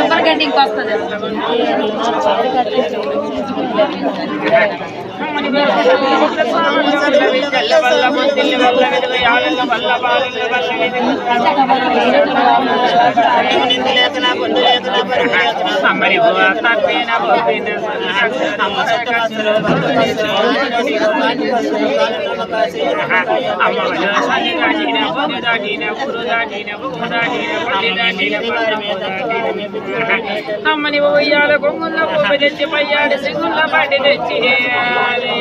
ఎవరు కటింగ్కి వస్తుంది ఆనంద వల్ల బాల వర్షం আমারে বোয়া তাপে না বলবে না আমার কাছে আমার সানি গানি না বলে দানি না পুরো দানি না বলে দানি না বলে দানি না আমারে বোয়া ইয়ার গঙ্গলা বলে দেছে পাইয়ার সিগুলা বাড়ে দেছে